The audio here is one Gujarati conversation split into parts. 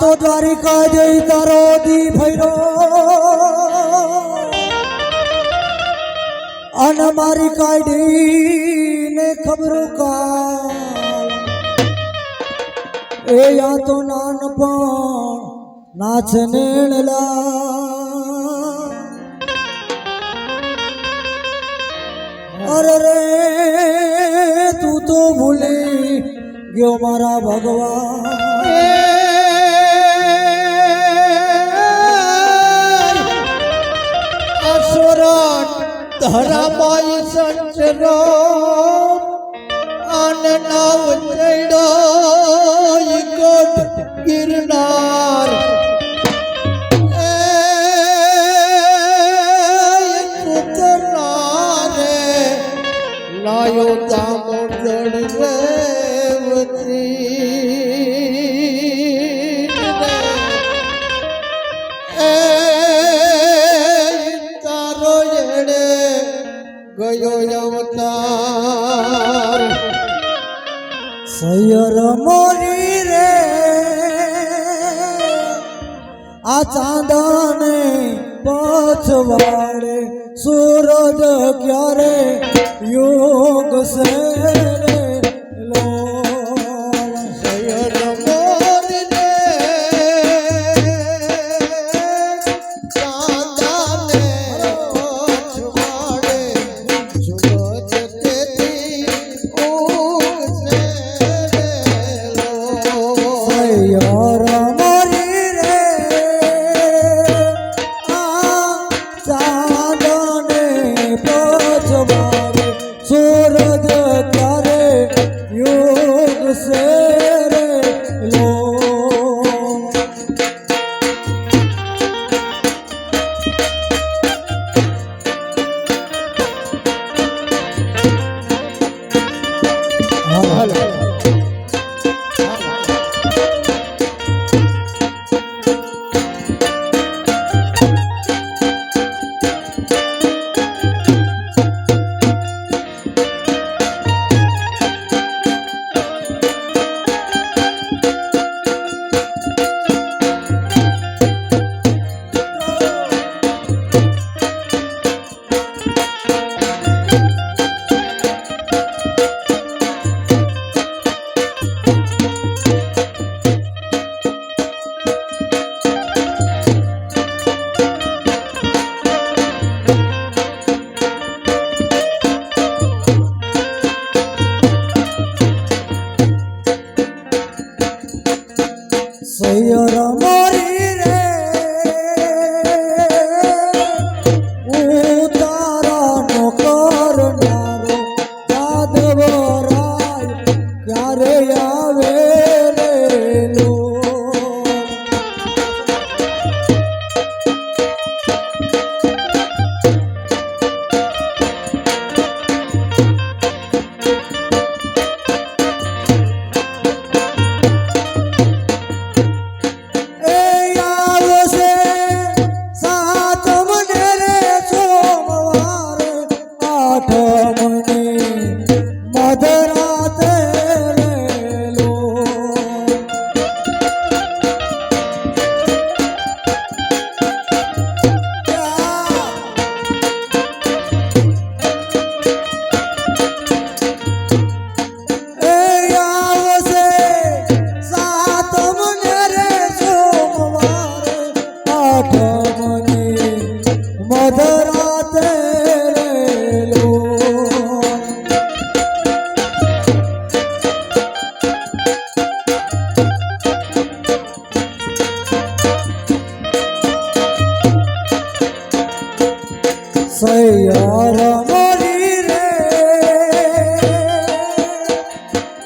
તો દ્વારિકા જઈ તારો દી ભૈરો. અને મારી કાઢી ને ખબરો કા એ યા તો નાનપણ નાચ નેણલા અરે રે, તું તો ભૂલી ગયો મારા ભગવાન. ધરામાઈ સંચરો અને નવ ચડો સૈયર મોરી રે. આ ચાંદને પછવાડે સૂરજ ક્યારે યોગ સે રે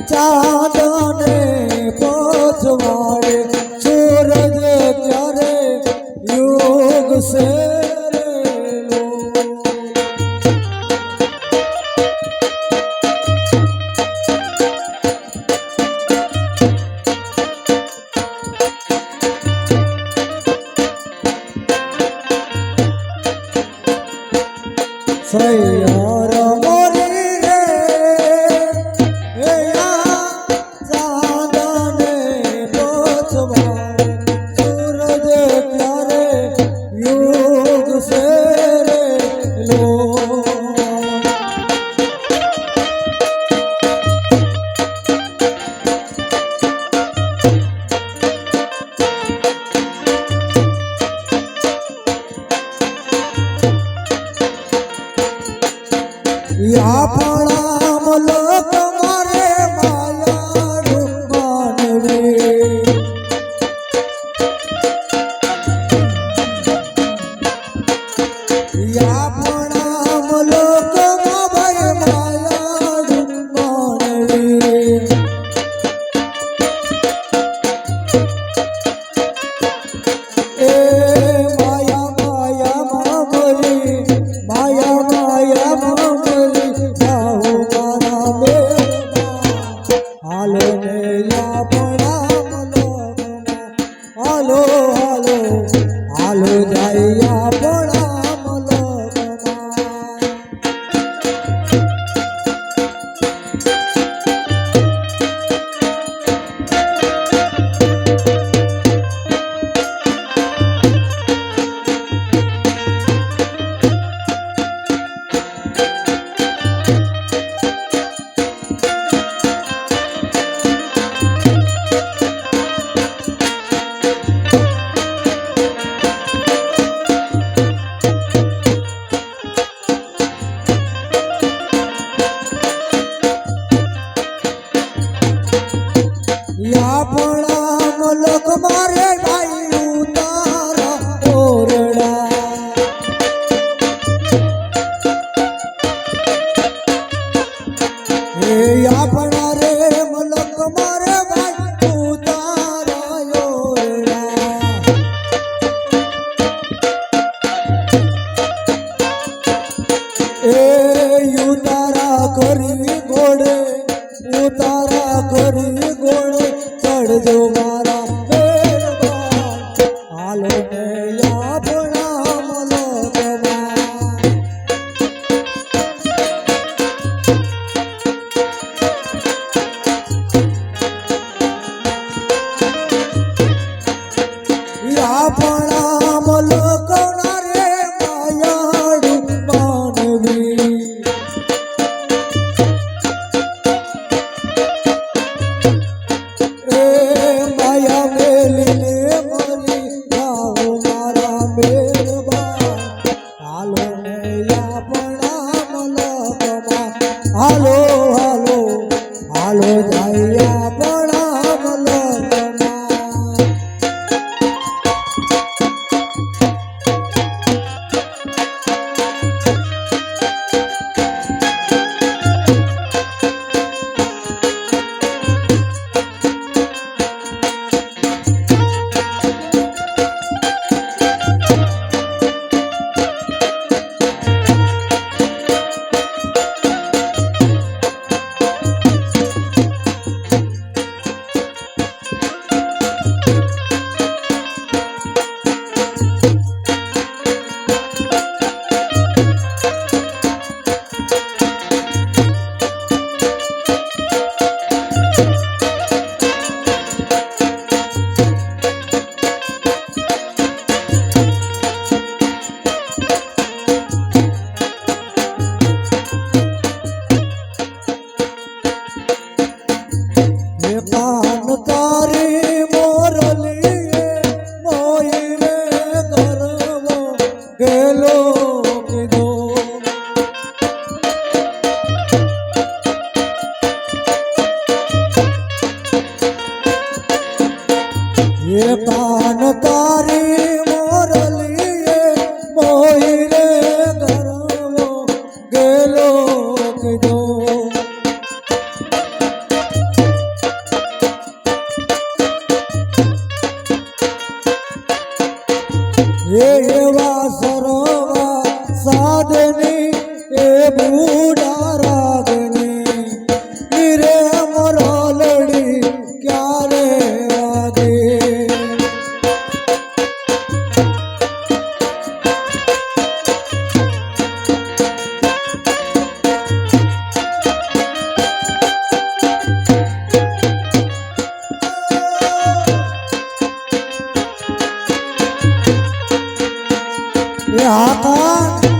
ચાંદને પછવાડે No. loco, amor. মায়া মেলে ગેલો કીધો એ હાથ